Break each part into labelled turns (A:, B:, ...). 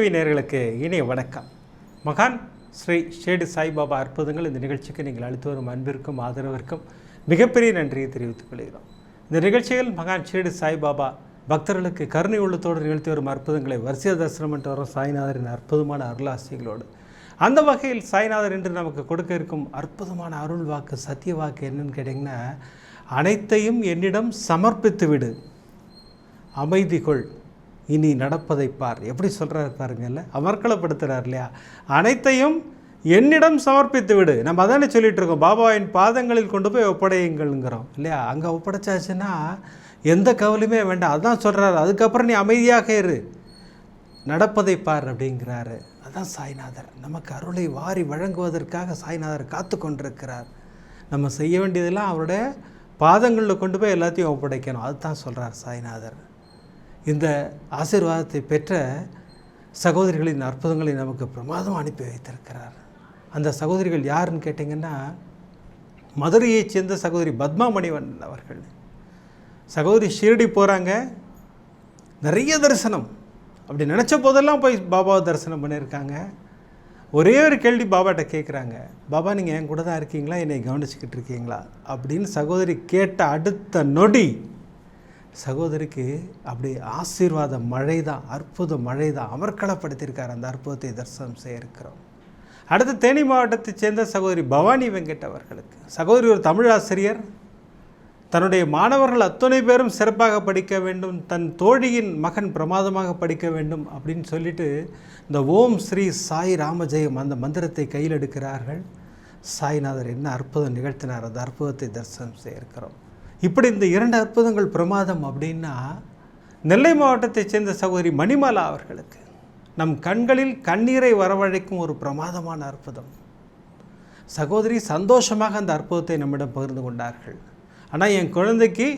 A: TV நேர்களுக்கு இனிய வணக்கம். மகான் ஸ்ரீ ஷேடு சாய்பாபா அற்புதங்கள் இந்த நிகழ்ச்சிக்கு நீங்கள் அளித்து வரும் அன்பிற்கும் ஆதரவிற்கும் மிகப்பெரிய நன்றியை தெரிவித்துக் கொள்கிறோம். இந்த நிகழ்ச்சியில் மகான் ஷேடு சாய்பாபா பக்தர்களுக்கு கருணை உள்ளத்தோடு நிகழ்த்தி வரும் அற்புதங்களை வரிசைய தரிசனம் என்று வரும் சாய்நாதரின் அற்புதமான அருளாசிகளோடு. அந்த வகையில் சாய்நாதர் என்று நமக்கு கொடுக்க இருக்கும் அற்புதமான அருள் வாக்கு சத்திய வாக்கு என்னன்னு கேட்டிங்கன்னா அனைத்தையும் என்னிடம் சமர்ப்பித்து விடு அமைதி கொள் இனி நடப்பதை பார். எப்படி சொல்கிறாரு பாருங்கல்ல? அமர்க்களப்படுத்துகிறார் இல்லையா? அனைத்தையும் என்னிடம் சமர்ப்பித்து விடு. நம்ம அதானே சொல்லிட்டு இருக்கோம். பாபாவின் பாதங்களில் கொண்டு போய் ஒப்படையுங்கள்ங்கிறோம் இல்லையா? அங்கே ஒப்படைச்சாச்சுன்னா எந்த கவலையுமே வேண்டாம். அதுதான் சொல்கிறாரு அதுக்கப்புறம் நீ அமைதியாக இரு. நடப்பதை பார் அப்படிங்கிறாரு. அதுதான் சாய்நாதர். நமக்கு அருளை வாரி வழங்குவதற்காக சாய்நாதர் காத்து கொண்டிருக்கிறார். நம்ம செய்ய வேண்டியதெல்லாம் அவருடைய பாதங்களில் கொண்டு போய் எல்லாத்தையும் ஒப்படைக்கணும். அதுதான் சொல்கிறார் சாய்நாதர். இந்த ஆசீர்வாதத்தை பெற்ற சகோதரிகளின் அற்புதங்களை நமக்கு பிரமாதம் அனுப்பி வைத்திருக்கிறார். அந்த சகோதரிகள் யாருன்னு கேட்டிங்கன்னா மதுரையைச் சேர்ந்த சகோதரி பத்மா மணிவண்ணன் அவர்கள். சகோதரி ஷிரடி போகிறாங்க நிறைய தரிசனம். அப்படி நினச்ச போதெல்லாம் போய் பாபாவை தரிசனம் பண்ணியிருக்காங்க. ஒரே ஒரு கேள்வி பாபாட்ட கேட்குறாங்க பாபா நீங்கள் என் கூட தான் இருக்கீங்களா? என்னை கவனிச்சுக்கிட்டு இருக்கீங்களா? அப்படின்னு சகோதரி கேட்ட அடுத்த நொடி சகோதரிக்கு அப்படி ஆசீர்வாத மழை தான் அற்புத மழை தான் அமர்க்களப்படுத்தியிருக்கார். அந்த அற்புதத்தை தரிசனம் செய்ய இருக்கிறோம். அடுத்து தேனி மாவட்டத்தைச் சேர்ந்த சகோதரி பவானி வெங்கட் அவர்களுக்கு. சகோதரி ஒரு தமிழ் ஆசிரியர் தன்னுடைய மாணவர்கள் அத்தனை பேரும் சிறப்பாக படிக்க வேண்டும் தன் தோழியின் மகன் பிரமாதமாக படிக்க வேண்டும் அப்படின்னு சொல்லிட்டு இந்த ஓம் ஸ்ரீ சாய் ராமஜெயம் அந்த மந்திரத்தை கையில் எடுக்கிறார்கள். சாய்நாதர் என்ன அற்புதம் நிகழ்த்தினார் அந்த அற்புதத்தை தரிசனம் செய்ய இருக்கிறோம். இப்படி இந்த இரண்டு அற்புதங்கள் பிரமாதம் அப்படின்னா நெல்லை மாவட்டத்தைச் சேர்ந்த சகோதரி மணிமாலா அவர்களுக்கு நம் கண்களில் கண்ணீரை வரவழைக்கும் ஒரு பிரமாதமான அற்புதம். சகோதரி சந்தோஷமாக அந்த அற்புதத்தை நம்மிடம் பகிர்ந்து கொண்டார்கள். ஆனால் என் குழந்தைக்கு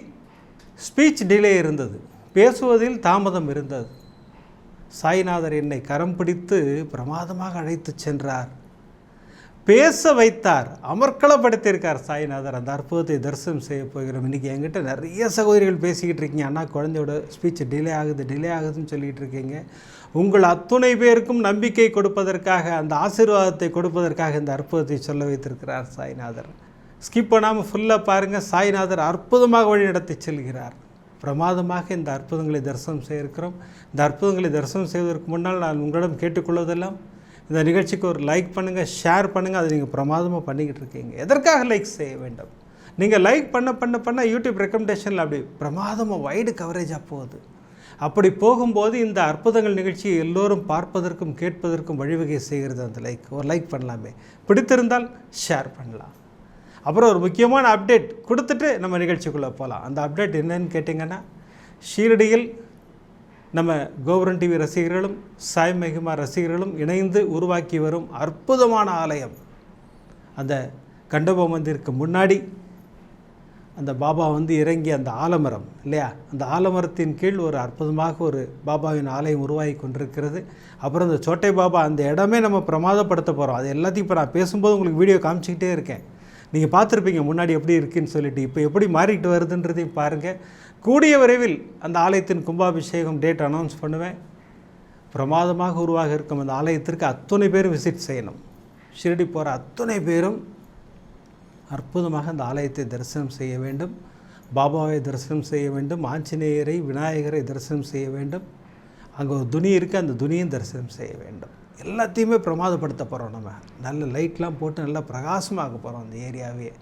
A: ஸ்பீச் டிலே இருந்தது. பேசுவதில் தாமதம் இருந்தது. சாய்நாதர் என்னை கரம் பிடித்து பிரமாதமாக அழைத்து சென்றார். பேச வைத்தார் அமர்க்களப்படுத்தியிருக்கார் சாய்நாதர். அந்த அற்புதத்தை தரிசனம் செய்ய போகிறோம். இன்றைக்கி என்கிட்ட நிறைய சகோதரிகள் பேசிக்கிட்டு இருக்கீங்க. அண்ணா குழந்தையோட ஸ்பீச் டிலே ஆகுது டிலே ஆகுதுன்னு சொல்லிகிட்டு இருக்கீங்க. உங்கள் அத்துணை பேருக்கும் நம்பிக்கை கொடுப்பதற்காக அந்த ஆசீர்வாதத்தை கொடுப்பதற்காக இந்த அற்புதத்தை சொல்ல வைத்திருக்கிறார் சாய்நாதர். ஸ்கிப் பண்ணாமல் ஃபுல்லாக பாருங்கள் சாய்நாதர் அற்புதமாக வழி நடத்தி செல்கிறார். பிரமாதமாக இந்த அற்புதங்களை தரிசனம் செய்திருக்கிறோம். இந்த அற்புதங்களை தரிசனம் செய்வதற்கு முன்னால் நான் உங்களிடம் கேட்டுக்கொள்வதெல்லாம் இந்த நிகழ்ச்சிக்கு ஒரு லைக் பண்ணுங்கள் ஷேர் பண்ணுங்கள் அதை நீங்கள் பிரமாதமாக பண்ணிக்கிட்டு இருக்கீங்க. எதற்காக லைக் செய்ய வேண்டும்? நீங்கள் லைக் பண்ண பண்ண பண்ண யூடியூப் ரெக்கமெண்டேஷனில் அப்படி பிரமாதமாக வைடு கவரேஜாக போகுது. அப்படி போகும்போது இந்த அற்புதங்கள் நிகழ்ச்சியை எல்லோரும் பார்ப்பதற்கும் கேட்பதற்கும் வழிவகை செய்கிறது அந்த லைக் ஒரு லைக் பண்ணலாமே. பிடித்திருந்தால் ஷேர் பண்ணலாம். அப்புறம் ஒரு முக்கியமான அப்டேட் கொடுத்துட்டு நம்ம நிகழ்ச்சிக்குள்ளே போகலாம் அந்த அப்டேட் என்னன்னு கேட்டிங்கன்னா ஷீரடியில் நம்ம கோபுரன் டிவி ரசிகர்களும் சாய் மகிமா ரசிகர்களும் இணைந்து உருவாக்கி வரும் அற்புதமான ஆலயம். அந்த கண்டப மந்திருக்கு முன்னாடி அந்த பாபா வந்து இறங்கி அந்த ஆலமரம் இல்லையா? அந்த ஆலமரத்தின் கீழ் ஒரு அற்புதமாக ஒரு பாபாவின் ஆலயம் உருவாகி கொண்டிருக்கிறது. அப்புறம் இந்த சோட்டை பாபா அந்த இடமே நம்ம பிரமாதப்படுத்த போகிறோம் அது எல்லாத்தையும் இப்போ நான் பேசும்போது உங்களுக்கு வீடியோ காமிச்சிக்கிட்டே இருக்கேன். நீங்கள் பார்த்துருப்பீங்க முன்னாடி எப்படி இருக்குன்னு சொல்லிட்டு. இப்போ எப்படி மாறிக்கிட்டு வருதுன்றதையும் பாருங்கள் கூடிய விரைவில் அந்த ஆலயத்தின் கும்பாபிஷேகம் டேட் அனௌன்ஸ் பண்ணுவேன். பிரமாதமாக உருவாக இருக்கும் அந்த ஆலயத்திற்கு அத்தனை பேரும் விசிட் செய்யணும். ஷிரடி போகிற அத்தனை பேரும் அற்புதமாக அந்த ஆலயத்தை தரிசனம் செய்ய வேண்டும். பாபாவை தரிசனம் செய்ய வேண்டும். ஆஞ்சநேயரை விநாயகரை தரிசனம் செய்ய வேண்டும். அங்கே ஒரு துணி இருக்குது அந்த துணியும் தரிசனம் செய்ய வேண்டும். எல்லாத்தையுமே பிரமாதப்படுத்த போகிறோம் நம்ம. நல்ல லைட்லாம் போட்டு நல்லா பிரகாசமாக போகிறோம் அந்த ஏரியாவே.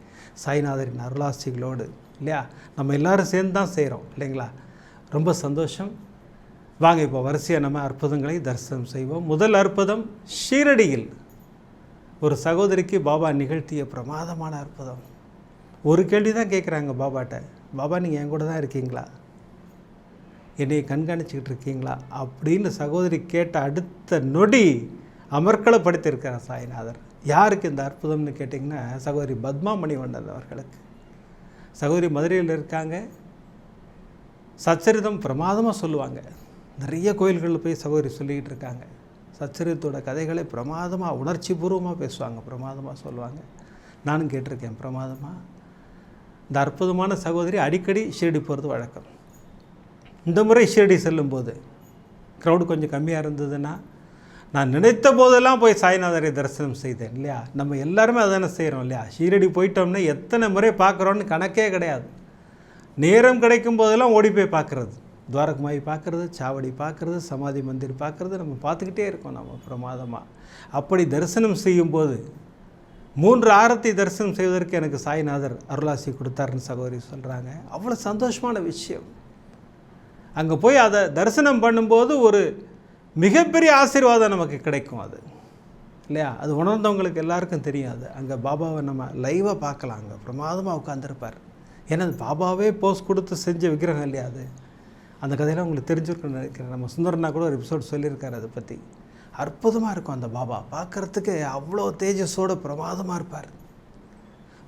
A: சாய்நாதரின் அருளாசிகளோடு இல்லையா? நம்ம எல்லோரும் சேர்ந்து தான் செய்கிறோம் இல்லைங்களா? ரொம்ப சந்தோஷம். வாங்க இப்போ வரிசையாக நம்ம அற்புதங்களை தரிசனம் செய்வோம். முதல் அற்புதம் ஷீரடியில். ஒரு சகோதரிக்கு பாபா நிகழ்த்திய பிரமாதமான அற்புதம். ஒரு கேள்வி தான் கேட்குறாங்க பாபாட்ட. பாபா நீங்கள் என் கூட தான் இருக்கீங்களா? என்னை கண்காணிச்சிக்கிட்டு இருக்கீங்களா அப்படின்னு சகோதரி கேட்ட அடுத்த நொடி அமர்க்களப்படுத்தியிருக்கிறார் சாய்நாதர். யாருக்கு இந்த அற்புதம்னு கேட்டிங்கன்னா சகோதரி பத்மா மணிவண்ணன் அவர்களுக்கு. சகோதரி மதுரையில் இருக்காங்க. சச்சரிதம் பிரமாதமாக சொல்லுவாங்க. நிறைய கோயில்களில் போய் சகோதரி சொல்லிக்கிட்டு இருக்காங்க. சச்சரித்தோட கதைகளை பிரமாதமாக உணர்ச்சி பூர்வமாக பேசுவாங்க. பிரமாதமாக சொல்லுவாங்க. நானும் கேட்டிருக்கேன் பிரமாதமாக இந்த அற்புதமான சகோதரி அடிக்கடி ஷீரடி போகிறது வழக்கம். இந்த முறை ஷீரடி செல்லும்போது க்ரௌடு கொஞ்சம் கம்மியாக இருந்ததுன்னா நான் நினைத்த போதெல்லாம் போய் சாய்நாதரை தரிசனம் செய்தேன் இல்லையா? நம்ம எல்லாருமே அதானே செய்கிறோம் இல்லையா? ஷீரடி போயிட்டோம்னா எத்தனை முறை பார்க்குறோன்னு கணக்கே கிடையாது. நேரம் கிடைக்கும் போதெல்லாம் ஓடி போய் பார்க்குறது. துவாரகுமாயி பார்க்குறது சாவடி பார்க்குறது சமாதி மந்திர் பார்க்குறது நம்ம பார்த்துக்கிட்டே இருக்கோம் நம்ம பிரமாதமாக அப்படி தரிசனம் செய்யும்போது மூன்று ஆரத்தை தரிசனம் செய்வதற்கு எனக்கு சாய்நாதர் அருளாசி கொடுத்தாருன்னு சகோதரி சொல்கிறாங்க அவ்வளோ சந்தோஷமான விஷயம். அங்கே போய் அதை தரிசனம் பண்ணும்போது ஒரு மிகப்பெரிய ஆசீர்வாதம் நமக்கு கிடைக்கும் அது. இல்லையா? அது உணர்ந்தவங்களுக்கு எல்லாருக்கும் தெரியாது அங்கே பாபாவை நம்ம லைவாக பார்க்கலாம். அங்கே பிரமாதமாக உட்காந்துருப்பார் ஏன்னா அது பாபாவே போஸ் கொடுத்து செஞ்ச விக்கிரகம் இல்லையா அது? அந்த கதையெல்லாம் உங்களுக்கு தெரிஞ்சிருக்குன்னு நினைக்கிறேன். நம்ம சுந்தரனா கூட ஒரு எபிசோட் சொல்லியிருக்காரு அதை பற்றி அற்புதமாக இருக்கும் அந்த பாபா. பார்க்குறதுக்கு அவ்வளோ தேஜஸோட பிரமாதமாக இருப்பார்.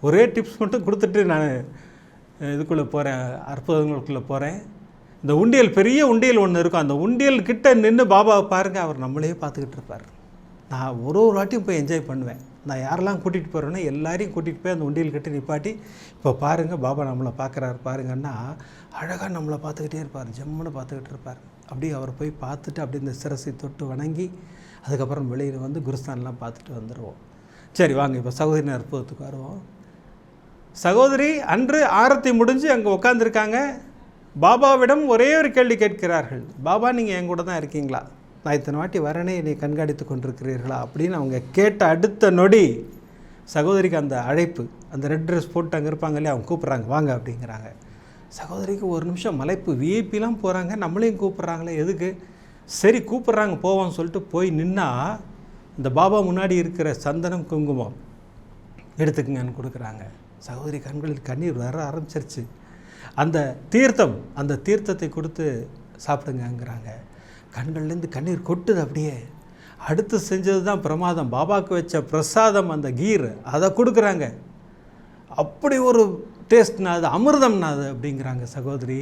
A: ஒரே டிப்ஸ் மட்டும் கொடுத்துட்டு நான் இதுக்குள்ளே போகிறேன் அற்புதங்களுக்குள்ளே போகிறேன் இந்த உண்டியல் பெரிய உண்டியல் ஒன்று இருக்கும். அந்த உண்டியல் கிட்ட நின்று பாபாவை பாருங்கள் அவர் நம்மளே பார்த்துக்கிட்டு இருப்பார். நான் ஒரு ஒரு வாட்டியும் போய் என்ஜாய் பண்ணுவேன். நான் யாரெல்லாம் கூட்டிகிட்டு போகிறேனோ எல்லாரையும் கூட்டிகிட்டு போய் அந்த உண்டியல் கிட்ட நிப்பாட்டி இப்போ பாருங்கள் பாபா நம்மளை பார்க்குறாரு பாருங்கன்னா அழகாக நம்மளை பார்த்துக்கிட்டே இருப்பார் ஜம்முன்னு பார்த்துக்கிட்டு இருப்பார். அப்படியே அவர் போய் பார்த்துட்டு அப்படியே இந்த சிரசை தொட்டு வணங்கி அதுக்கப்புறம் வெளியில் வந்து குருஸ்தான்லாம் பார்த்துட்டு வந்துடுவோம் சரி வாங்க இப்போ சகோதரி அற்புதத்துக்கு வருவோம். சகோதரி அன்று ஆரத்தி முடிஞ்சு அங்கே உட்காந்துருக்காங்க பாபாவிடம் ஒரே ஒரு கேள்வி கேட்கிறார்கள். பாபா நீங்கள் என் கூட தான் இருக்கீங்களா? நான் இத்தனை வாட்டி வரனே என்னை கண்காணித்து கொண்டிருக்கிறீர்களா? அப்படின்னு அவங்க கேட்ட அடுத்த நொடி சகோதரிக்கு அந்த அழைப்பு அந்த ரெட் ட்ரெஸ் போட்டு அங்கே இருப்பாங்க இல்லையா அவங்க கூப்பிட்றாங்க வாங்க அப்படிங்கிறாங்க. சகோதரிக்கு ஒரு நிமிஷம் மலைப்பு விஐபிலாம் போகிறாங்க நம்மளையும் கூப்பிட்றாங்களே எதுக்கு? சரி கூப்பிட்றாங்க போவோம்னு சொல்லிட்டு போய் நின்னா இந்த பாபா முன்னாடி இருக்கிற சந்தனம் குங்குமம் எடுத்துக்கங்கன்னு கொடுக்குறாங்க. சகோதரி கண்களில் கண்ணீர் வர ஆரம்பிச்சிருச்சு. அந்த தீர்த்தம் அந்த தீர்த்தத்தை கொடுத்து சாப்பிடுங்கங்கிறாங்க. கண்கள்லேருந்து கண்ணீர் கொட்டுது அப்படியே. அடுத்து செஞ்சது தான் பிரமாதம். பாபாவுக்கு வச்ச பிரசாதம் அந்த கீர் அதை கொடுக்குறாங்க. அப்படி ஒரு டேஸ்ட்னா அது அமிர்தம்னா அது அப்படிங்கிறாங்க சகோதரி.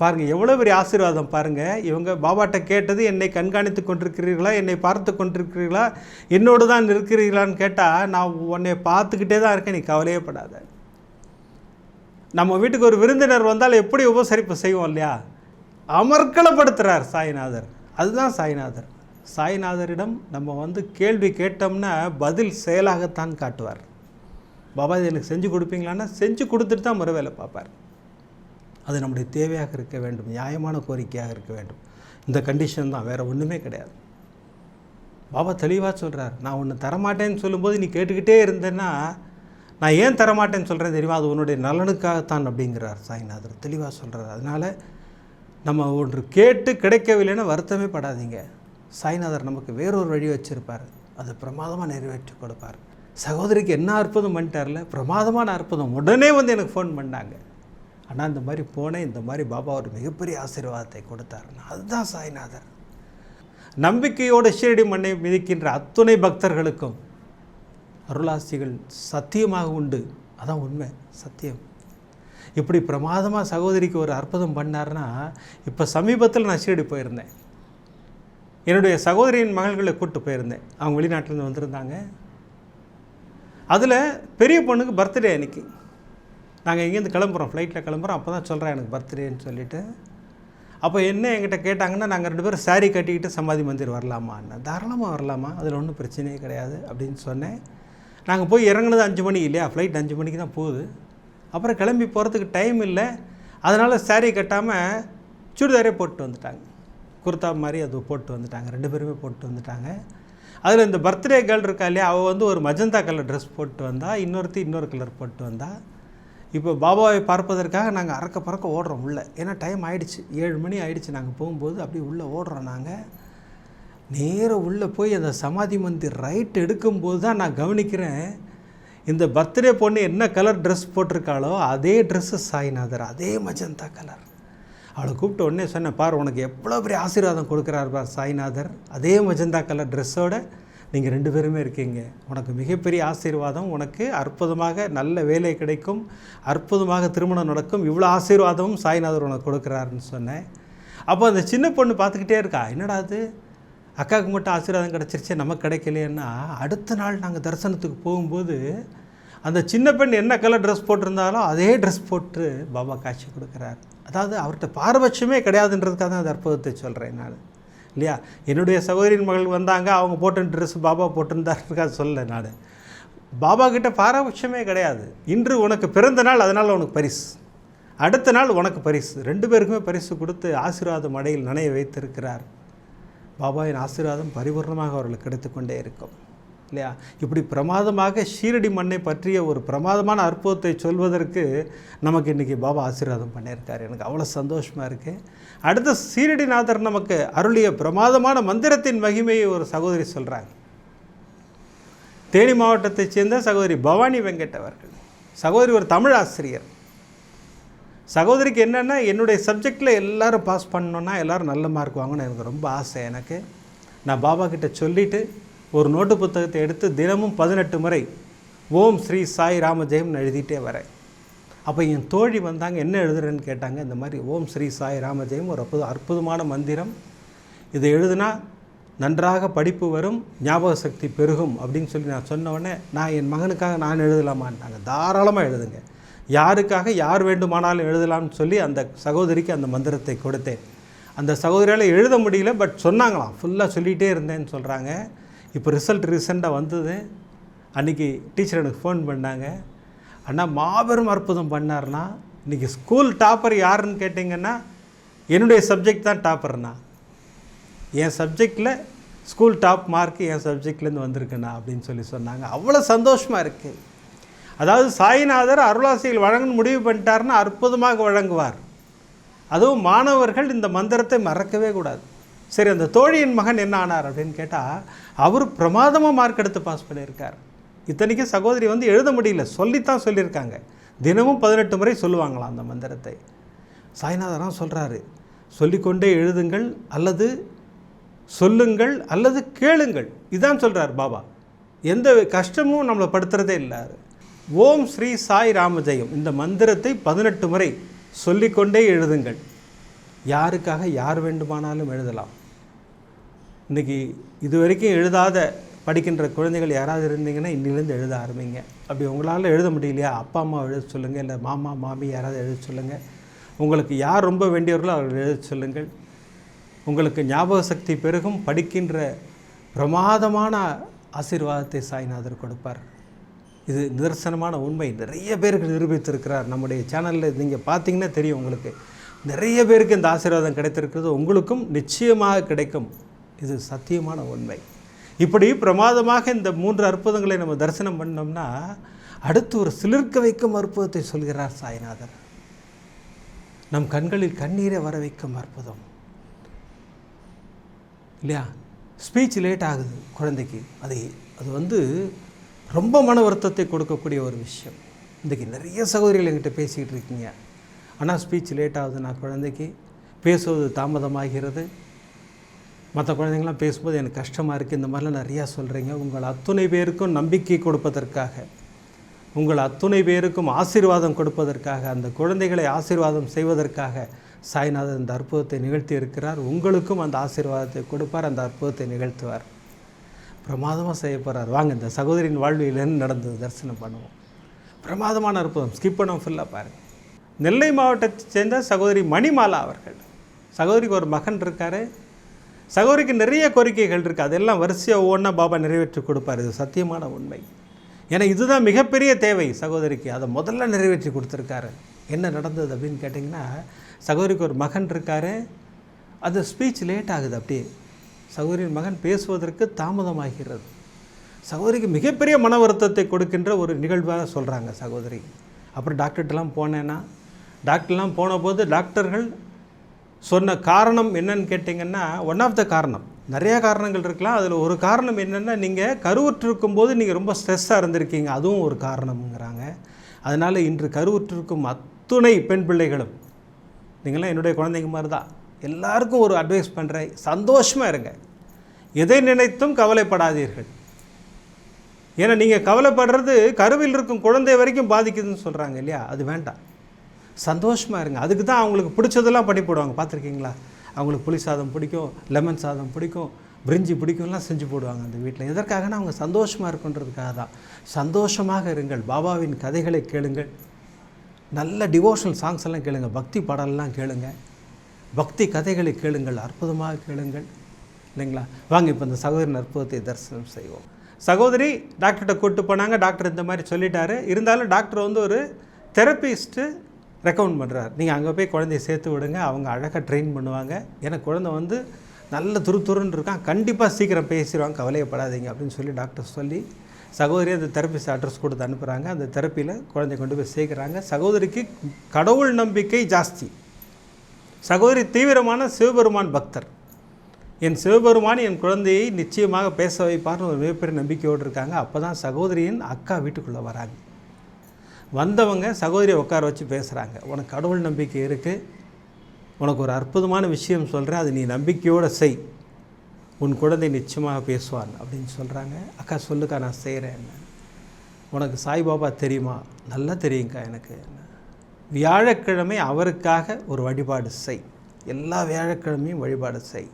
A: பாருங்கள் எவ்வளோ பெரிய ஆசீர்வாதம் பாருங்கள் இவங்க பாபாட்ட கேட்டது என்னை கண்காணித்து கொண்டிருக்கிறீர்களா? என்னை பார்த்து கொண்டிருக்கிறீர்களா? என்னோடு தான் இருக்கிறீர்களான்னு கேட்டால் நான் உன்னை பார்த்துக்கிட்டே தான் இருக்கேன் நீ கவலையே படாத. நம்ம வீட்டுக்கு ஒரு விருந்தினர் வந்தால் எப்படி உபசரிப்பு செய்வோம் இல்லையா? அமர்க்களப்படுத்துகிறார் சாய்நாதர். அதுதான் சாய்நாதர். சாய்நாதரிடம் நம்ம வந்து கேள்வி கேட்டோம்னா பதில் செயலாகத்தான் காட்டுவார். பாபா இது எனக்கு செஞ்சு கொடுப்பீங்களான்னா செஞ்சு கொடுத்துட்டு தான் மறு வேலை பார்ப்பார். அது நம்முடைய தேவையாக இருக்க வேண்டும். நியாயமான கோரிக்கையாக இருக்க வேண்டும். இந்த கண்டிஷன் தான். வேறு ஒன்றுமே கிடையாது. பாபா தெளிவாக சொல்கிறார் நான் ஒன்று தரமாட்டேன்னு சொல்லும்போது நீ கேட்டுக்கிட்டே இருந்தேன்னா நான் ஏன் தரமாட்டேன்னு சொல்கிறேன் தெரியுமா? அது உன்னுடைய நலனுக்காகத்தான் அப்படிங்கிறார் சாய்நாதர். தெளிவாக சொல்கிறார் அதனால் நம்ம ஒன்று கேட்டு கிடைக்கவில்லைன்னு வருத்தமே படாதீங்க. சாய்நாதர் நமக்கு வேறொரு வழி வச்சுருப்பார். அதை பிரமாதமாக நிறைவேற்றி கொடுப்பார். சகோதரிக்கு என்ன அற்புதம் பண்ணிட்டார்ல? பிரமாதமான அற்புதம். உடனே வந்து எனக்கு ஃபோன் பண்ணாங்க. ஆனால் இந்த மாதிரி போனேன். இந்த மாதிரி பாபா ஒரு மிகப்பெரிய ஆசீர்வாதத்தை கொடுத்தார் அதுதான் சாய்நாதர். நம்பிக்கையோடு ஷீரடி மண்ணை மிதிக்கின்ற அத்துணை பக்தர்களுக்கும் அருளாசிகள் சத்தியமாக உண்டு. அதான் உண்மை சத்தியம். இப்படி பிரமாதமாக சகோதரிக்கு ஒரு அற்புதம் பண்ணார்னா இப்போ சமீபத்தில் நான் ஷீரடி போயிருந்தேன். என்னுடைய சகோதரியின் மகள்களை கூப்பிட்டு போயிருந்தேன். அவங்க வெளிநாட்டிலேருந்து வந்திருந்தாங்க. அதில் பெரிய பொண்ணுக்கு பர்த்டே அன்றைக்கி நாங்கள் இங்கேருந்து கிளம்புறோம் ஃப்ளைட்டில் கிளம்புறோம். அப்போ தான் சொல்கிறேன் எனக்கு பர்த்டேன்னு சொல்லிவிட்டு அப்போ என்ன என்கிட்ட கேட்டாங்கன்னா நாங்கள் ரெண்டு பேரும் saree கட்டிக்கிட்டு சமாதி மந்திர் வரலாமான்னு. தாராளமாக வரலாமா அதில் ஒன்றும் பிரச்சனையே கிடையாது அப்படின்னு சொன்னேன். நாங்கள் போய் இறங்குனது அஞ்சு மணி இல்லையா? ஃப்ளைட் அஞ்சு மணிக்கு தான் போகுது. அப்புறம் கிளம்பி போகிறதுக்கு டைம் இல்லை. அதனால் saree கட்டாமல் சுடிதாரே போட்டு வந்துட்டாங்க. குர்தா மாதிரி அது போட்டு வந்துட்டாங்க. ரெண்டு பேருமே போட்டு வந்துட்டாங்க. அதில் இந்த பர்த்டே கேர்ள் இருக்கா இல்லையா? அவள் வந்து ஒரு மஜந்தா கலர் ட்ரெஸ் போட்டு வந்தால் இன்னொருத்தி இன்னொரு கலர் போட்டு வந்தால் இப்போ பாபாவை பார்ப்பதற்காக நாங்கள் அறக்க பறக்க ஓடுறோம் உள்ளே. ஏன்னா டைம் ஆகிடுச்சு ஏழு மணி ஆகிடுச்சு நாங்கள் போகும்போது அப்படியே உள்ளே ஓடுறோம் நாங்கள் நேராக உள்ளே போய் அந்த சமாதி மந்திர் ரைட் எடுக்கும்போது தான் நான் கவனிக்கிறேன். இந்த பர்த்டே பொண்ணு என்ன கலர் ட்ரெஸ் போட்டிருக்காளோ அதே ட்ரெஸ்ஸு சாய்நாதர் அதே மஜந்தா கலர் அவளை கூப்பிட்ட உடனே சொன்னேன் பார் உனக்கு எவ்வளோ பெரிய ஆசீர்வாதம் கொடுக்குறாரு பார் சாய்நாதர். அதே மஜந்தா கலர் ட்ரெஸ்ஸோட நீங்கள் ரெண்டு பேருமே இருக்கீங்க. உனக்கு மிகப்பெரிய ஆசீர்வாதம் உனக்கு அற்புதமாக நல்ல வேலை கிடைக்கும் அற்புதமாக திருமணம் நடக்கும் இவ்வளோ ஆசீர்வாதமும் சாய்நாதர் உனக்கு கொடுக்குறாருன்னு சொன்னேன். அப்போ அந்த சின்ன பொண்ணு பார்த்துக்கிட்டே இருக்கா என்னடா அது? அக்காவுக்கு மட்டும் ஆசீர்வாதம் கிடச்சிருச்சே நமக்கு கிடைக்கலையேன்னா அடுத்த நாள் நாங்கள் தரிசனத்துக்கு போகும்போது அந்த சின்ன பெண் என்ன கலர் ட்ரெஸ் போட்டிருந்தாலோ அதே ட்ரெஸ் போட்டு பாபா காட்சி கொடுக்குறார். அதாவது அவர்கிட்ட பாரபட்சமே கிடையாதுன்றதுக்காக தான் அந்த அற்புதத்தை சொல்கிறேன் நான். இல்லையா? என்னுடைய சகோதரின் மகள் வந்தாங்க அவங்க போட்ட ட்ரெஸ் பாபா போட்டிருந்தாருக்காக சொல்ல நான். பாபா கிட்ட பாரபட்சமே கிடையாது. இன்று உனக்கு பிறந்த நாள் அதனால் உனக்கு பரிசு. அடுத்த நாள் உனக்கு பரிசு. ரெண்டு பேருக்குமே பரிசு கொடுத்து ஆசீர்வாதம் அடையில் நனைய வைத்திருக்கிறார். பாபாவின் ஆசீர்வாதம் பரிபூர்ணமாக அவர்களுக்கு கிடைத்துக்கொண்டே இருக்கும். இல்லையா? இப்படி பிரமாதமாக ஷீரடி மண்ணை பற்றிய ஒரு பிரமாதமான அற்புதத்தை சொல்வதற்கு நமக்கு இன்றைக்கி பாபா ஆசீர்வாதம் பண்ணியிருக்கார். எனக்கு அவ்வளோ சந்தோஷமாக இருக்குது அடுத்த சீரடிநாதர் நமக்கு அருளிய பிரமாதமான மந்திரத்தின் மகிமையை ஒரு சகோதரி சொல்கிறாங்க தேனி மாவட்டத்தைச் சேர்ந்த சகோதரி பவானி வெங்கட் அவர்கள். சகோதரி ஒரு தமிழ் ஆசிரியர். சகோதரிக்கு என்னென்னா என்னுடைய சப்ஜெக்டில் எல்லாரும் பாஸ் பண்ணோன்னா எல்லோரும் நல்ல மார்க் வாங்கணும்னு எனக்கு ரொம்ப ஆசை எனக்கு. நான் பாபா கிட்ட சொல்லிவிட்டு ஒரு நோட்டு புத்தகத்தை எடுத்து தினமும் பதினெட்டு முறை ஓம் ஸ்ரீ சாய் ராம ஜெயம்னு எழுதிட்டே வரேன். அப்போ என் தோழி வந்தாங்க என்ன எழுதுறேன்னு கேட்டாங்க இந்த மாதிரி ஓம் ஸ்ரீ சாய் ராம ஜெயம் ஒரு அற்புத அற்புதமான மந்திரம். இதை எழுதுனா நன்றாக படிப்பு வரும் ஞாபக சக்தி பெருகும் அப்படின்னு சொல்லி நான் சொன்ன உடனே நான் என் மகனுக்காக நான் எழுதலாமான்ட்டாங்க தாராளமாக எழுதுங்க. யாருக்காக யார் வேண்டுமானாலும் எழுதலாம்னு சொல்லி அந்த சகோதரிக்கு அந்த மந்திரத்தை கொடுத்தேன். அந்த சகோதரியால் எழுத முடியல பட் சொன்னாங்களாம். ஃபுல்லாக சொல்லிகிட்டே இருந்தேன்னு சொல்கிறாங்க இப்போ ரிசல்ட் ரீசெண்டாக வந்தது. அன்றைக்கி டீச்சர் எனக்கு ஃபோன் பண்ணாங்க. அண்ணா மாபெரும் அற்புதம் பண்ணார்னா இன்றைக்கி ஸ்கூல் டாப்பர் யாருன்னு கேட்டிங்கன்னா என்னுடைய சப்ஜெக்ட் தான் டாப்பர்ண்ணா என் சப்ஜெக்டில் ஸ்கூல் டாப் மார்க் என் சப்ஜெக்ட்லேருந்து வந்திருக்குண்ணா அப்படின்னு சொல்லி சொன்னாங்க. அவ்வளோ சந்தோஷமாக இருக்குது அதாவது சாய்நாதர் அருளாசிகள் வழங்கணும் முடிவு பண்ணிட்டாருன்னா அற்புதமாக வழங்குவார். அதுவும் மாணவர்கள் இந்த மந்திரத்தை மறக்கவே கூடாது. சரி அந்த தோழியின் மகன் என்ன ஆனார் அப்படின்னு கேட்டால் அவர் பிரமாதமாக மார்க் எடுத்து பாஸ் பண்ணியிருக்கார். இத்தனைக்கும் சகோதரி வந்து எழுத முடியல சொல்லித்தான் சொல்லியிருக்காங்க. தினமும் பதினெட்டு முறை சொல்லுவாங்களாம் அந்த மந்திரத்தை. சாய்நாதராக சொல்கிறாரு சொல்லிக்கொண்டே எழுதுங்கள் அல்லது சொல்லுங்கள் அல்லது கேளுங்கள். இதான் சொல்கிறார் பாபா. எந்த கஷ்டமும் நம்மளை படுத்துறதே இல்லை. ஓம் ஸ்ரீ சாய் ராமஜெயம். இந்த மந்திரத்தை பதினெட்டு முறை சொல்லிக்கொண்டே எழுதுங்கள். யாருக்காக யார் வேண்டுமானாலும் எழுதலாம். இன்றைக்கி இது வரைக்கும் எழுதாத படிக்கின்ற குழந்தைகள் யாராவது இருந்தீங்கன்னா இன்னிலேருந்து எழுத ஆரம்பிங்க. அப்படி உங்களால் எழுத முடியலையா? அப்பா அம்மா எழுத சொல்லுங்கள் இல்லை மாமா மாமி யாராவது எழுத சொல்லுங்கள் உங்களுக்கு யார் ரொம்ப வேண்டியவர்களோ அவர்கள் எழுத சொல்லுங்கள். உங்களுக்கு ஞாபக சக்தி பெருகும். படிக்கின்ற பிரமாதமான ஆசீர்வாதத்தை சாய்நாதர் கொடுப்பார். இது நிதர்சனமான உண்மை. நிறைய பேருக்கு நிரூபித்திருக்கிறார் நம்முடைய சேனலில் நீங்கள் பார்த்தீங்கன்னா தெரியும் உங்களுக்கு. நிறைய பேருக்கு இந்த ஆசீர்வாதம் கிடைத்திருக்கிறது. உங்களுக்கும் நிச்சயமாக கிடைக்கும். இது சத்தியமான உண்மை. இப்படி பிரமாதமாக இந்த மூன்று அற்புதங்களை நம்ம தரிசனம் பண்ணோம்னா அடுத்து ஒரு சிலிர்க்க வைக்கும் அற்புதத்தை சொல்கிறார் சாய்நாதர். நம் கண்களில் கண்ணீரை வர வைக்கும் அற்புதம். இல்லையா? ஸ்பீச் லேட் ஆகுது குழந்தைக்கு. அது அது வந்து ரொம்ப மன வருத்தத்தை கொடுக்கக்கூடிய ஒரு விஷயம். இன்றைக்கி நிறைய சகோதரிகள் என்கிட்ட பேசிக்கிட்டு இருக்கீங்க. ஆனால் ஸ்பீச் லேட் ஆகுது. நான் குழந்தைக்கு பேசுவது தாமதமாகிறது. மற்ற குழந்தைங்களாம் பேசும்போது எனக்கு கஷ்டமாக இருக்குது இந்த மாதிரிலாம் நிறையா சொல்கிறீங்க உங்கள் அத்துணை பேருக்கும் நம்பிக்கை கொடுப்பதற்காக உங்கள் அத்துணை பேருக்கும் ஆசீர்வாதம் கொடுப்பதற்காக அந்த குழந்தைகளை ஆசீர்வாதம் செய்வதற்காக சாய்நாதர் இந்த அற்புதத்தை நிகழ்த்தி இருக்கிறார். உங்களுக்கும் அந்த ஆசீர்வாதத்தை கொடுப்பார். அந்த அற்புதத்தை நிகழ்த்துவார். பிரமாதமாக செய்ய போகிறார் வாங்க இந்த சகோதரின் வாழ்விலேருந்து நடந்தது? தரிசனம் பண்ணுவோம். பிரமாதமான அற்புதம். ஸ்கிப் பண்ண ஃபுல்லாக பாருங்கள் நெல்லை மாவட்டத்தை சேர்ந்த சகோதரி மணிமாலா அவர்கள். சகோதரிக்கு ஒரு மகன் இருக்கார். சகோதரிக்கு நிறைய கோரிக்கைகள் இருக்குது அதெல்லாம் வரிசையாக ஒவ்வொன்றா பாபா நிறைவேற்றி கொடுப்பார். இது சத்தியமான உண்மை. ஏன்னா இதுதான் மிகப்பெரிய தேவை சகோதரிக்கு. அதை முதல்ல நிறைவேற்றி கொடுத்துருக்காரு. என்ன நடந்தது அப்படின்னு கேட்டிங்கன்னா சகோதரிக்கு ஒரு மகன் இருக்கார். அது ஸ்பீச் லேட் ஆகுது அப்படியே. சகோதரியின் மகன் பேசுவதற்கு தாமதமாகிறது. சகோதரிக்கு மிகப்பெரிய மன வருத்தத்தை கொடுக்கின்ற ஒரு நிகழ்வாக சொல்கிறாங்க சகோதரி. அப்புறம் டாக்டர்கிட்டலாம் போனேன்னா டாக்டர்லாம் போன போது டாக்டர்கள் சொன்ன காரணம் என்னன்னு கேட்டிங்கன்னா ஒன் ஆஃப் த காரணம். நிறையா காரணங்கள் இருக்கலாம். அதில் ஒரு காரணம் என்னென்னா நீங்கள் கருவுற்றிருக்கும் போது நீங்கள் ரொம்ப ஸ்ட்ரெஸ்ஸாக இருந்திருக்கீங்க. அதுவும் ஒரு காரணம்ங்கிறாங்க. அதனால் இன்று கருவுற்றிருக்கும் அத்துணை பெண் பிள்ளைகளும் நீங்களாம் என்னுடைய குழந்தைங்க மாதிரி தான் எல்லாருக்கும் ஒரு அட்வைஸ் பண்ணுறேன் சந்தோஷமாக இருங்க. எதை நினைத்தும் கவலைப்படாதீர்கள். ஏன்னா நீங்கள் கவலைப்படுறது கருவில் இருக்கும் குழந்தை வரைக்கும் பாதிக்குதுன்னு சொல்கிறாங்க இல்லையா? அது வேண்டாம். சந்தோஷமாக இருங்க. அதுக்கு தான் அவங்களுக்கு பிடிச்சதெல்லாம் பண்ணி போடுவாங்க. பார்த்துருக்கீங்களா? அவங்களுக்கு புளி சாதம் பிடிக்கும் லெமன் சாதம் பிடிக்கும் பிரிஞ்சி பிடிக்கும்லாம் செஞ்சு போடுவாங்க அந்த வீட்டில். எதற்காகனா அவங்க சந்தோஷமாக இருக்குன்றதுக்காக தான். சந்தோஷமாக இருங்கள். பாபாவின் கதைகளை கேளுங்கள். நல்ல டிவோஷனல் சாங்ஸ் எல்லாம் கேளுங்கள் பக்தி பாடலெல்லாம் கேளுங்கள் பக்தி கதைகளை கேளுங்கள் அற்புதமாக கேளுங்கள். இல்லைங்களா? வாங்க இப்போ இந்த சகோதரின் அற்புதத்தை தரிசனம் செய்வோம். சகோதரி டாக்டர்கிட்ட கூட்டு போனாங்க. டாக்டர் இந்த மாதிரி சொல்லிட்டாரு. இருந்தாலும் டாக்டர் வந்து ஒரு தெரப்பிஸ்ட்டு ரெக்கமெண்ட் பண்ணுறாரு நீங்கள் அங்கே போய் குழந்தைய சேர்த்து விடுங்க. அவங்க அழகாக ட்ரெயின் பண்ணுவாங்க. ஏன்னா குழந்தை வந்து நல்ல துரு துருன்னு இருக்கான். கண்டிப்பாக சீக்கிரம் பேசிடுவாங்க கவலையப்படாதீங்க அப்படின்னு சொல்லி டாக்டர் சொல்லி சகோதரி அந்த தெரப்பிஸ்ட் அட்ரஸ் கொடுத்து அனுப்புகிறாங்க அந்த தெரப்பியில் குழந்தைய கொண்டு போய் சேர்க்குறாங்க. சகோதரிக்கு கடவுள் நம்பிக்கை ஜாஸ்தி. சகோதரி தீவிரமான சிவபெருமான் பக்தர். என் சிவபெருமான் என் குழந்தையை நிச்சயமாக பேச வைப்பார்னு ஒரு மிகப்பெரிய நம்பிக்கையோடு இருக்காங்க. அப்போ தான் சகோதரியின் அக்கா வீட்டுக்குள்ளே வராங்க. வந்தவங்க சகோதரியை உட்கார வச்சு பேசுகிறாங்க உனக்கு கடவுள் நம்பிக்கை இருக்குது உனக்கு ஒரு அற்புதமான விஷயம் சொல்கிறேன் அது நீ நம்பிக்கையோடு செய். உன் குழந்தை நிச்சயமாக பேசுவான் அப்படின்னு சொல்கிறாங்க அக்கா சொல்லுக்கா நான் செய்கிறேன் உனக்கு சாய்பாபா தெரியுமா? நல்லா தெரியுங்க்கா எனக்கு. வியாழக்கிழமை அவருக்காக ஒரு வழிபாடு செய். எல்லா வியாழக்கிழமையும் வழிபாடு செய்.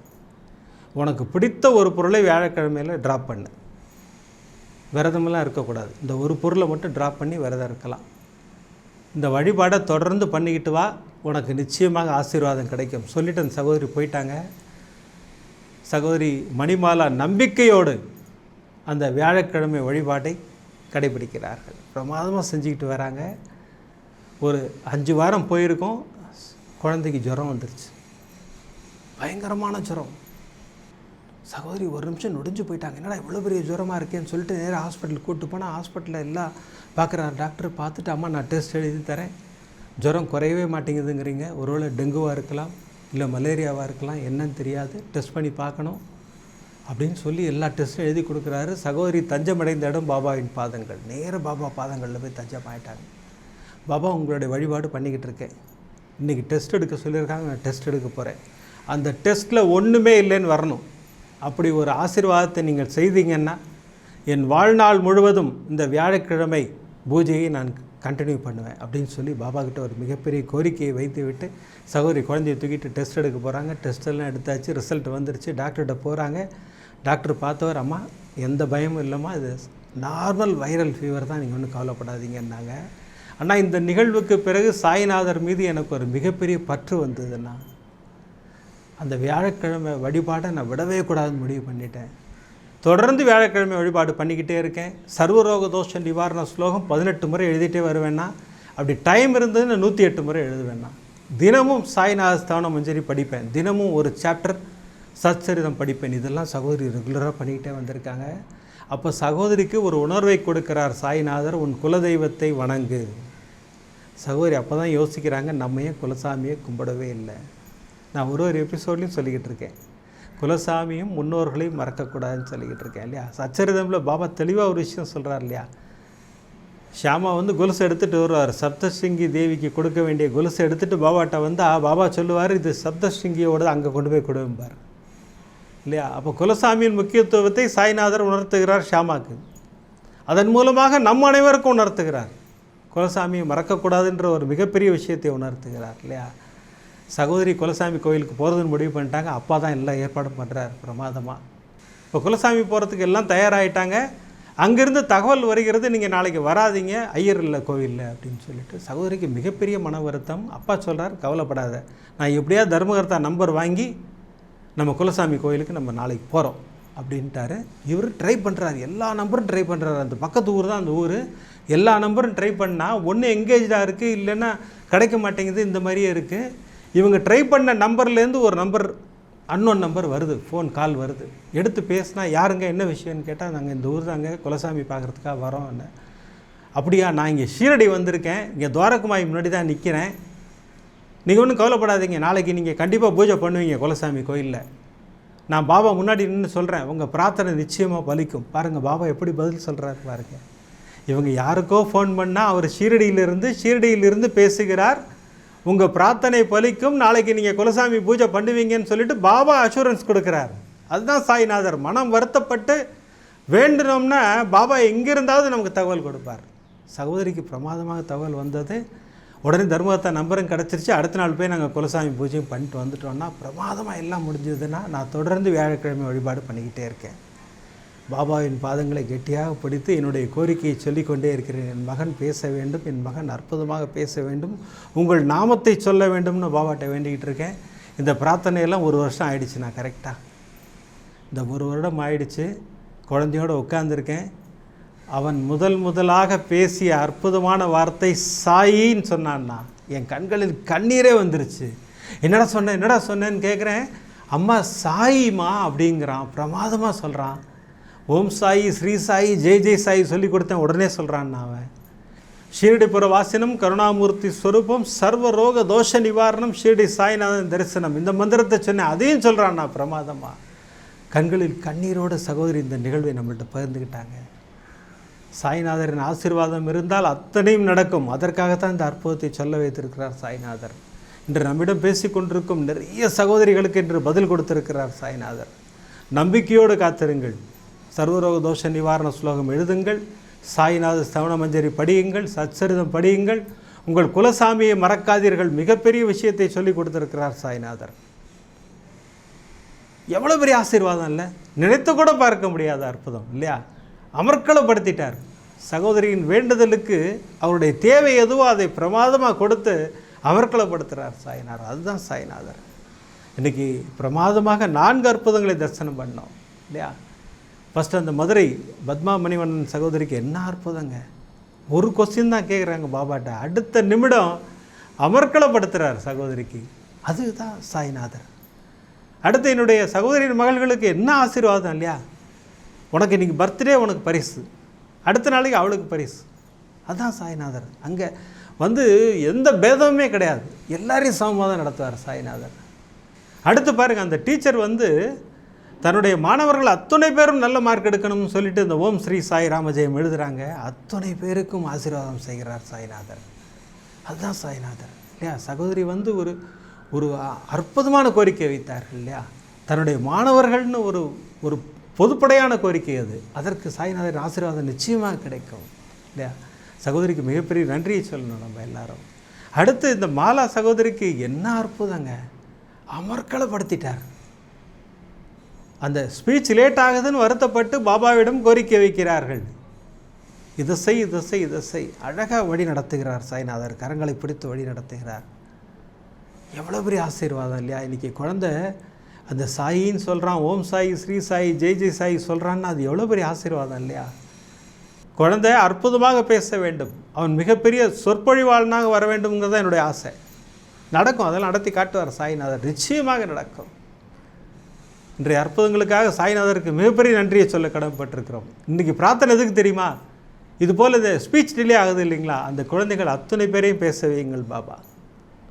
A: உனக்கு பிடித்த ஒரு பொருளை வியாழக்கிழமையில் ட்ராப் பண்ணு. விரதமெல்லாம் இருக்கக்கூடாது. இந்த ஒரு பொருளை மட்டும் ட்ராப் பண்ணி விரதம் இருக்கலாம். இந்த வழிபாடை தொடர்ந்து பண்ணிக்கிட்டு வா. உனக்கு நிச்சயமாக ஆசீர்வாதம் கிடைக்கும். சொல்லிட்டு அந்த சகோதரி போயிட்டாங்க. சகோதரி மணிமாலா நம்பிக்கையோடு அந்த வியாழக்கிழமை வழிபாட்டை கடைபிடிக்கிறார்கள். பிரமாதமாக செஞ்சுக்கிட்டு வராங்க. ஒரு அஞ்சு வாரம் போயிருக்கோம். குழந்தைக்கு ஜுரம் வந்துருச்சு. பயங்கரமான ஜுரம். சகோதரி ஒரு நிமிஷம் நொடிஞ்சு போயிட்டாங்க. என்னடா இவ்வளோ பெரிய ஜுரமாக இருக்கேன்னு சொல்லிட்டு நேராக ஹாஸ்பிட்டலுக்கு கூப்பிட்டு போனால் ஹாஸ்பிட்டலில் எல்லாம் பார்க்குறாரு டாக்டர் பார்த்துட்டு அம்மா நான் டெஸ்ட் எழுதி தரேன். ஜுரம் குறையவே மாட்டேங்குதுங்கிறீங்க. ஒருவேளை டெங்குவாக இருக்கலாம் இல்லை மலேரியாவாக இருக்கலாம் என்னன்னு தெரியாது. டெஸ்ட் பண்ணி பார்க்கணும். அப்படின்னு சொல்லி எல்லா டெஸ்ட்டும் எழுதி கொடுக்குறாரு. சகோதரி தஞ்சமடைந்த இடம் பாபாவின் பாதங்கள். நேர பாபா பாதங்களில் போய் தஞ்சம் ஆயிட்டாங்க. பாபா உங்களுடைய வழிபாடு பண்ணிக்கிட்டு இருக்கேன் இன்றைக்கி டெஸ்ட் எடுக்க சொல்லியிருக்காங்க நான் டெஸ்ட் எடுக்க போகிறேன் அந்த டெஸ்ட்டில் ஒன்றுமே இல்லைன்னு வரணும். அப்படி ஒரு ஆசீர்வாதத்தை நீங்கள் செய்தீங்கன்னா என் வாழ்நாள் முழுவதும் இந்த வியாழக்கிழமை பூஜையை நான் கண்டினியூ பண்ணுவேன் அப்படின்னு சொல்லி பாபா கிட்ட ஒரு மிகப்பெரிய கோரிக்கையை வைத்து விட்டு சகோதரி குழந்தைய தூக்கிட்டு டெஸ்ட் எடுக்க போகிறாங்க டெஸ்ட்டெல்லாம் எடுத்தாச்சு ரிசல்ட் வந்துருச்சு. டாக்டர்கிட்ட போகிறாங்க டாக்டர் பார்த்தவர் அம்மா எந்த பயமும் இல்லைம்மா. இது நார்மல் வைரல் ஃபீவர் தான். நீங்கள் ஒன்றும் கவலைப்படாதீங்கன்னாங்க. ஆனால் இந்த நிகழ்வுக்கு பிறகு சாய்நாதர் மீது எனக்கு ஒரு மிகப்பெரிய பற்று வந்ததுன்னா அந்த வியாழக்கிழமை வழிபாடை நான் விடவே கூடாதுன்னு முடிவு பண்ணிட்டேன். தொடர்ந்து வியாழக்கிழமை வழிபாடு பண்ணிக்கிட்டே இருக்கேன். சர்வரோக தோஷ நிவாரண ஸ்லோகம் பதினெட்டு முறை எழுதிட்டே வருவேன்னா அப்படி டைம் இருந்ததுன்னு நூற்றி எட்டு முறை எழுதுவேன்னா தினமும் சாய்நாத ஸ்தானம் மஞ்சரி படிப்பேன். தினமும் ஒரு சாப்டர் சச்சரிதம் படிப்பேன். இதெல்லாம் சகோதரி ரெகுலராக பண்ணிக்கிட்டே வந்திருக்காங்க. அப்போ சகோதரிக்கு ஒரு உணர்வை கொடுக்கிறார் சாய்நாதர் உன் குலதெய்வத்தை வணங்கு. சகோதரி அப்போ தான் யோசிக்கிறாங்க நம்ம ஏன் குலசாமியை கும்பிடவே இல்லை? நான் ஒரு ஒரு எபிசோட்லையும் சொல்லிக்கிட்டு இருக்கேன். குலசாமியும் முன்னோர்களையும் மறக்கக்கூடாதுன்னு சொல்லிக்கிட்டு இருக்கேன் இல்லையா? சச்சரிதமில் பாபா தெளிவாக ஒரு விஷயம் சொல்கிறார் இல்லையா? ஷியாமா வந்து கொலுசு எடுத்துகிட்டு வருவார். சப்தஸ்ருங்கி தேவிக்கு கொடுக்க வேண்டிய கொலுசை எடுத்துகிட்டு பாபாட்ட வந்து பாபா சொல்லுவார் இது சப்தஸ்ருங்கியோட அங்கே கொண்டு போய் கொடுப்பார் இல்லையா? அப்போ குலசாமியின் முக்கியத்துவத்தை சாய்நாதர் உணர்த்துகிறார் ஷியாமாக்கு. அதன் மூலமாக நம் அனைவருக்கும் உணர்த்துகிறார். குலசாமியை மறக்கக்கூடாதுன்ற ஒரு மிகப்பெரிய விஷயத்தை உணர்த்துகிறார் இல்லையா? சகோதரி குலசாமி கோயிலுக்கு போகிறதுன்னு முடிவு பண்ணிட்டாங்க. அப்பா தான் எல்லாம் ஏற்பாடும் பண்ணுறார் பிரமாதமாக இப்போ குலசாமி போகிறதுக்கு எல்லாம் தயாராகிட்டாங்க அங்கேருந்து தகவல் வருகிறது நீங்கள் நாளைக்கு வராதீங்க ஐயர் இல்லை கோவிலில் அப்படின்னு சொல்லிட்டு சகோதரிக்கு மிகப்பெரிய மன வருத்தம். அப்பா சொல்கிறார் கவலைப்படாத. நான் எப்படியா தர்மகர்த்தா நம்பர் வாங்கி நம்ம குலசாமி கோயிலுக்கு நம்ம நாளைக்கு போகிறோம் அப்படின்ட்டாரு. இவர் ட்ரை பண்ணுறாரு எல்லா நம்பரும் ட்ரை பண்ணுறாரு அந்த பக்கத்து ஊர் தான் அந்த ஊர். எல்லா நம்பரும் ட்ரை பண்ணால் ஒன்று எங்கேஜாக இருக்குது இல்லைன்னா கிடைக்க மாட்டேங்குது இந்த மாதிரியே இருக்குது இவங்க ட்ரை பண்ண நம்பர்லேருந்து ஒரு நம்பர் அன்னோன் நம்பர் வருது. ஃபோன் கால் வருது. எடுத்து பேசினா யாருங்க என்ன விஷயம்னு கேட்டால் நாங்கள் இந்த ஊர் தாங்க குலசாமி பார்க்குறதுக்காக வரோம்னு அப்படியா நான் இங்கே ஷீரடி வந்திருக்கேன். இங்கே துவாரகுமாய் முன்னாடி தான் நிற்கிறேன் நீங்கள் ஒன்றும் கவலைப்படாதீங்க. நாளைக்கு நீங்கள் கண்டிப்பாக பூஜை பண்ணுவீங்க குலசாமி கோயிலில். நான் பாபா முன்னாடி நின்று சொல்கிறேன் உங்கள் பிரார்த்தனை நிச்சயமாக பலிக்கும். பாருங்கள் பாபா எப்படி பதில் சொல்கிறாரு பாருங்க. இவங்க யாருக்கோ ஃபோன் பண்ணால் அவர் ஷீரடியிலிருந்து ஷீரடியிலிருந்து பேசுகிறார். உங்கள் பிரார்த்தனை பலிக்கும் நாளைக்கு நீங்கள் குலசாமி பூஜை பண்ணுவீங்கன்னு சொல்லிட்டு பாபா அஷூரன்ஸ் கொடுக்குறாரு. அதுதான் சாய்நாதர். மனம் வருத்தப்பட்டு வேண்டுனோம்னா பாபா எங்கிருந்தாவது நமக்கு தகவல் கொடுப்பார். சகோதரிக்கு பிரமாதமாக தகவல் வந்தது. உடனே தர்மத்தை நம்பரும் கிடச்சிருச்சு. அடுத்த நாள் போய் நாங்கள் குலசாமி பூஜையும் பண்ணிட்டு வந்துட்டோன்னா பிரமாதமாக எல்லாம் முடிஞ்சதுன்னா நான் தொடர்ந்து வியாழக்கிழமை வழிபாடு பண்ணிக்கிட்டே இருக்கேன். பாபாவின் பாதங்களை கெட்டியாக பிடித்து என்னுடைய கோரிக்கையை சொல்லிக்கொண்டே இருக்கிறேன். என் மகன் பேச வேண்டும் என் மகன் அற்புதமாக பேச வேண்டும் உங்கள் நாமத்தை சொல்ல வேண்டும்னு பாபாட்ட வேண்டிக்கிட்டு இருக்கேன். இந்த பிரார்த்தனையெல்லாம் ஒரு வருஷம் ஆயிடுச்சு நான் கரெக்டாக இந்த ஒரு வருடம் ஆயிடுச்சு. குழந்தையோடு உட்காந்துருக்கேன் அவன் முதல் முதலாக பேசிய அற்புதமான வார்த்தை சாயின்னு சொன்னான்னா என் கண்களில் கண்ணீரே வந்துருச்சு. என்னடா சொன்னேன் என்னடா சொன்னேன்னு கேட்குறேன் அம்மா சாயிமா அப்படிங்கிறான். பிரமாதமாக சொல்கிறான் ஓம் சாயி ஸ்ரீ சாயி ஜெய் ஜெய் சாயி சொல்லி கொடுத்தேன் உடனே சொல்கிறான் அவன். ஷீரடிபுர வாசினம் கருணாமூர்த்தி ஸ்வரூபம் சர்வ ரோக தோஷ நிவாரணம் ஷீரடி சாய்நாதன் தரிசனம். இந்த மந்திரத்தை சொன்னேன் அதையும் சொல்கிறான் நான் பிரமாதமாக கண்களில் கண்ணீரோட சகோதரி இந்த நிகழ்வை நம்மள்கிட்ட பகிர்ந்துக்கிட்டாங்க சாய்நாதரின் ஆசீர்வாதம் இருந்தால் அத்தனையும் நடக்கும். அதற்காகத்தான் இந்த அற்புதத்தை சொல்ல வைத்திருக்கிறார் சாய்நாதர். இன்று நம்மிடம் பேசிக் கொண்டிருக்கும் நிறைய சகோதரிகளுக்கு இன்று பதில் கொடுத்திருக்கிறார் சாய்நாதர். நம்பிக்கையோடு காத்திருங்கள். சர்வரோக தோஷ நிவாரண ஸ்லோகம் எழுதுங்கள். சாய்நாத சவண மஞ்சரி படியுங்கள். சச்சரிதம் படியுங்கள். உங்கள் குலசாமியை மறக்காதீர்கள். மிகப்பெரிய விஷயத்தை சொல்லி கொடுத்திருக்கிறார் சாய்நாதர். எவ்வளோ பெரிய ஆசீர்வாதம் இல்லை? நினைத்து கூட பார்க்க முடியாத அற்புதம் இல்லையா? அமர்க்களப்படுத்திட்டார். சகோதரியின் வேண்டுதலுக்கு அவருடைய தேவை எதுவோ அதை பிரமாதமாக கொடுத்து அமர்க்களப்படுத்துகிறார் சாய்நாதர் அதுதான் சாய்நாதர். இன்றைக்கி பிரமாதமாக நான்கு அற்புதங்களை தரிசனம் பண்ணோம் இல்லையா? ஃபஸ்ட்டு அந்த மதுரை பத்மா மணிவண்ணன் சகோதரிக்கு என்ன அற்புதங்க? ஒரு கொஸ்டின் தான் கேட்குறாங்க பாபாட்ட. அடுத்த நிமிடம் அமர்க்களப்படுத்துகிறார் சகோதரிக்கு. அதுதான் சாய்நாதர். அடுத்து என்னுடைய சகோதரியின் மகள்களுக்கு என்ன ஆசீர்வாதம் இல்லையா? உனக்கு இன்றைக்கி பர்த்டே உனக்கு பரிசு. அடுத்த நாளைக்கு அவளுக்கு பரிசு. அதுதான் சாய்நாதர். அங்கே வந்து எந்த பேதமுமே கிடையாது. எல்லாரையும் சமமாக தான் நடத்துவார் சாய்நாதர். அடுத்து பாருங்கள் அந்த டீச்சர் வந்து தன்னுடைய மாணவர்கள் அத்தனை பேரும் நல்ல மார்க் எடுக்கணும்னு சொல்லிட்டு இந்த ஓம் ஸ்ரீ சாய் ராமஜெயம் எழுதுகிறாங்க அத்தனை பேருக்கும் ஆசீர்வாதம் செய்கிறார் சாய்நாதர். அதுதான் சாய்நாதர். இல்லையா? சகோதரி வந்து ஒரு ஒரு அற்புதமான கோரிக்கை வைத்தார்கள் இல்லையா? தன்னுடைய மாணவர்கள்னு ஒரு ஒரு பொதுப்படையான கோரிக்கை அது. அதற்கு சாய்நாதர் ஆசீர்வாதம் நிச்சயமாக கிடைக்கும். இல்லையா? சகோதரிக்கு மிகப்பெரிய நன்றியை சொல்லணும் நம்ம எல்லாரும். அடுத்து இந்த மாலா சகோதரிக்கு என்ன அற்புதங்க. அமர்க்களப்படுத்திட்டார். அந்த ஸ்பீச் லேட் ஆகுதுன்னு வருத்தப்பட்டு பாபாவிடம் கோரிக்கை வைக்கிறார்கள். இதை செய் இதை செய் இதை செய். அழகாக வழி நடத்துகிறார் சாய்நாதர். கரங்களை பிடித்து வழி நடத்துகிறார். எவ்வளோ பெரிய ஆசீர்வாதம் இல்லையா? இன்றைக்கி குழந்தை அந்த சாயின்னு சொல்கிறான் ஓம் சாய் ஸ்ரீ சாயி ஜெய் ஜெய் சாயி சொல்கிறான்னு அது எவ்வளோ பெரிய ஆசீர்வாதம் இல்லையா? குழந்தை அற்புதமாக பேச வேண்டும். அவன் மிகப்பெரிய சொற்பொழிவாளனாக வர வேண்டும்ங்கிறது தான் என்னுடைய ஆசை. நடக்கும் அதெல்லாம் நடத்தி காட்டுவார் சாய்நாதர். நிச்சயமாக நடக்கும். இன்றைய அற்புதங்களுக்காக சாய்நாதருக்கு மிகப்பெரிய நன்றியை சொல்ல கடமைப்பட்டிருக்கிறோம். இன்றைக்கி பிரார்த்தனை எதுக்கு தெரியுமா? இது போல் இந்த ஸ்பீச் டிலே ஆகுது இல்லைங்களா? அந்த குழந்தைகள் அத்துணை பேரையும் பேச வையுங்கள் பாபா.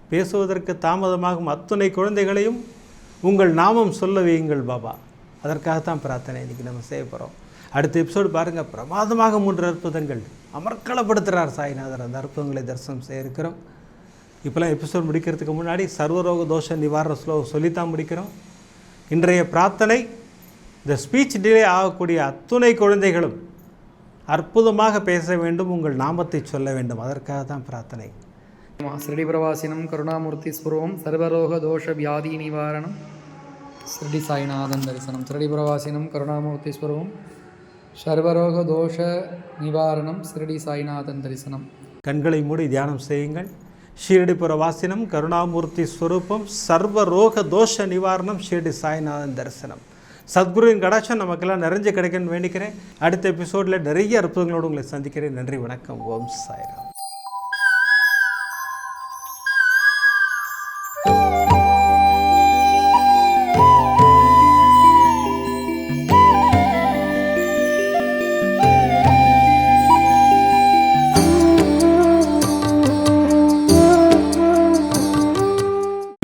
A: பேசுவதற்கு தாமதமாகும் அத்துணை குழந்தைகளையும் உங்கள் நாமம் சொல்ல வையுங்கள் பாபா. அதற்காகத்தான் பிரார்த்தனை இன்றைக்கி நம்ம செய்ய போகிறோம் அடுத்த எபிசோடு பாருங்கள் பிரமாதமாக மூன்று அற்புதங்கள் அமர்க்களப்படுத்துகிறார் சாய்நாதர். அந்த அற்புதங்களை தரிசனம் செய்ய இருக்கிறோம். இப்போலாம் எபிசோட் முடிக்கிறதுக்கு முன்னாடி சர்வரோக தோஷ நிவாரண ஸ்லோகம் சொல்லித்தான் முடிக்கிறோம். இன்றைய பிரார்த்தனை இந்த ஸ்பீச் டிலே ஆகக்கூடிய அத்துணை குழந்தைகளும் அற்புதமாக பேச வேண்டும் உங்கள் நாமத்தை சொல்ல வேண்டும். அதற்காக தான் பிரார்த்தனை.
B: ஸ்ரீடி பிரவாசினம் கருணாமூர்த்தி ஸ்வரூபம் சர்வரோக தோஷ வியாதி நிவாரணம் ஸ்ரீடி சாய்நாதன் தரிசனம் ஸ்ரீடி பிரவாசினம் கருணாமூர்த்தி ஸ்வரூபம் சர்வரோக தோஷ நிவாரணம் ஸ்ரீடி சாய்நாதன் தரிசனம்
A: கண்களை மூடி தியானம் செய்யுங்கள். ஷீரடி புறவாசினம் கருணாமூர்த்தி ஸ்வரூபம் சர்வரோக தோஷ நிவாரணம் ஷீரடி சாய்நாதன் தரிசனம். சத்குருவின் கடாட்சம் நமக்கெல்லாம் நிறைஞ்சு கிடைக்கணும்னு வேண்டிக்கிறேன். அடுத்த எபிசோடில் நிறைய அற்புதங்களோடு உங்களை சந்திக்கிறேன். நன்றி வணக்கம். ஓம் சாய்ராம்.